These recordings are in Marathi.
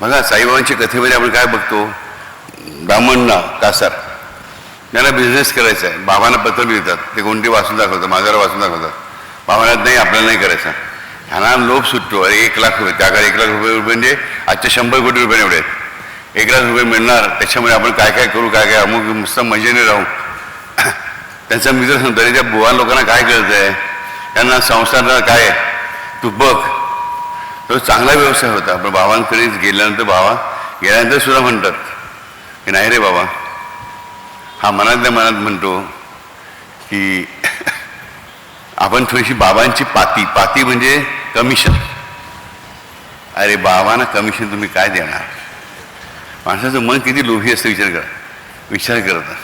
बघा साईबाबांच्या कथेमध्ये आपण काय बघतो? ब्राह्मणना कासार. त्यांना बिझनेस करायचा आहे बाबांना पत्र लिहितात. ते कोणती वाचून दाखवतात? माझ्यावर वाचून दाखवतात. बाबांना नाही आपल्याला नाही करायचं. ह्यांना लोभ सुटतो. अरे एक लाख रुपये. त्या एक लाख रुपये म्हणजे आजचे शंभर कोटी रुपये एवढे आहेत. एक लाख रुपये मिळणार. त्याच्यामुळे आपण काय काय करू काय काय? अमुक मस्त मजेने राहू. त्यांचा मित्र सांगतो अरे त्या बुवा लोकांना काय करत आहे त्यांना संस्थांना काय आहे? तू बघ. तो चांगला व्यवसाय होता. पण बाबांकडेच गेल्यानंतर बाबा गेल्यानंतर सुद्धा म्हणतात की नाही रे बाबा. हा मनातल्या मनात म्हणतो की आपण थोडीशी बाबांची पाती पाती म्हणजे कमिशन अरे बाबांना कमिशन तुम्ही काय देणार? माणसाचं मन किती लोभी असतं विचार करा. विचार करता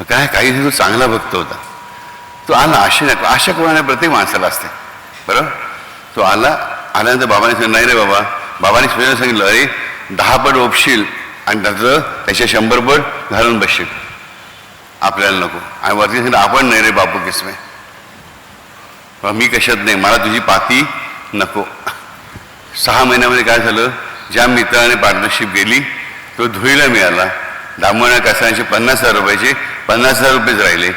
मग काय काही तो चांगला भक्त होता. तो आला आशा आशा कोणाला प्रत्येक माणसाला असते. बरोबर तो आला आल्यानंतर बाबाने सांगितलं नाही रे बाबा. बाबाने स्वतः सांगितलं अरे दहा पट ओपशील आणि त्याचं त्याच्या शंभर पट घालून बसशील. आपल्याला नको. आणि वरती सांगितलं आपण नाही रे बापू किसमे. मी कशात नाही मला तुझी पाती नको. सहा महिन्यामध्ये काय झालं ज्या मित्राने पार्टनरशिप गेली तो धुळीला मिळाला. दामोणा कसांचे पन्नास हजार रुपयाचे पन्नास हजार रुपयेच राहिले.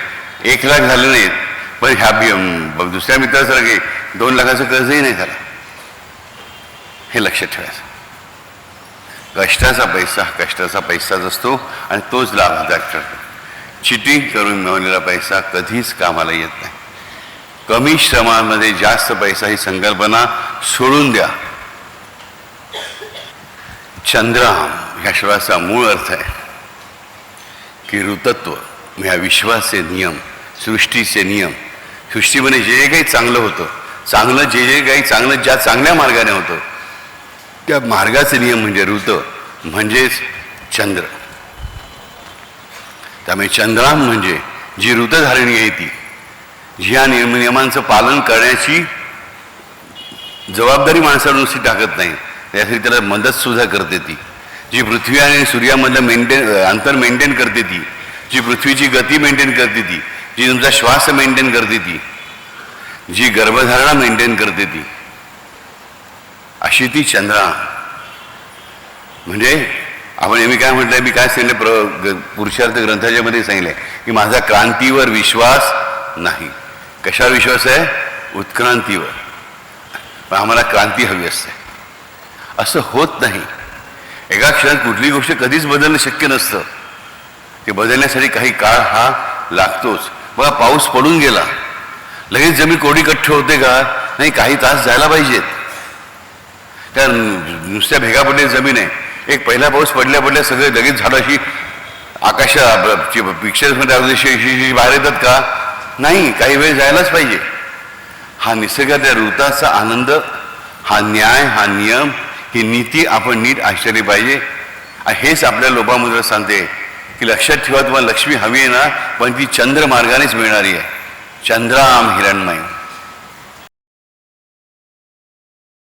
एक लाख झाले नाहीत पण ह्या बी- दुसऱ्या मित्रासारखे दोन लाखाचं कर्जही नाही झालं. हे लक्षात ठेवायचं. कष्टाचा पैसा कष्टाचा पैसाच असतो आणि तोच लाभदायक ठरतो चिटिंग करून मिळवलेला पैसा कधीच कामाला येत नाही. कमी श्रमामध्ये जास्त पैसा ही संकल्पना सोडून द्या. चंद्राम ह्या शब्दाचा मूळ अर्थ आहे. की ऋतत्व ह्या विश्वाचे नियम सृष्टीचे नियम. सृष्टीमध्ये जे जे काही चांगलं होतं चांगलं जे जे काही चांगलं ज्या चांगल्या मार्गाने होतं त्या मार्गाचे नियम म्हणजे ऋत म्हणजेच चंद्र. त्यामुळे चंद्राम म्हणजे जी ऋतधारिणी आहे ती. जी या नियम नियमांचं पालन करण्याची जबाबदारी माणसाला नुसती टाकत नाही. त्यासाठी त्याला मदत सुद्धा करते ती. जी पृथ्वी आणि सूर्यामधलं मेंटेन अंतर मेंटेन करते ती. जी पृथ्वीची गती मेंटेन करते ती. जी तुमचा श्वास मेंटेन करते ती. जी गर्भधारणा मेंटेन करते ती. अशी चंद्रा. म्हणजे आपण मी काय म्हटलंय मी काय सांगितलं प्र पुरुषार्थ ग्रंथाच्यामध्ये सांगितलंय की माझा क्रांतीवर विश्वास नाही. कशावर विश्वास आहे? उत्क्रांतीवर. पण आम्हाला क्रांती हवी असते. असं होत नाही. एका क्षणात कुठली गोष्ट कधीच बदलणं शक्य नसतं. ते बदलण्यासाठी काही काळ हा लागतोच. बघा पाऊस पडून गेला. लगेच जमीन कोडी कठ्ठ होते का? नाही काही तास जायला पाहिजेत. त्या नुसत्या भेगा पडलेली जमीन आहे. एक पहिला पाऊस पडल्या पडल्या सगळे लगेच झाडं अशी आकाशा पिक्चर्समध्ये अगदी बाहेर येतात का? नाही काही वेळ जायलाच पाहिजे. हा निसर्गातल्या ऋताचा आनंद हा न्याय हा नियम ही नीती आपण नीट आश्चर्य पाहिजे. हेच आपल्या लोपामुद्रा सांगते की लक्षात ठेवा तुम्हाला लक्ष्मी हवी आहे ना पण ती चंद्र मार्गानेच मिळणारी आहे. चंद्राम हिरणमय.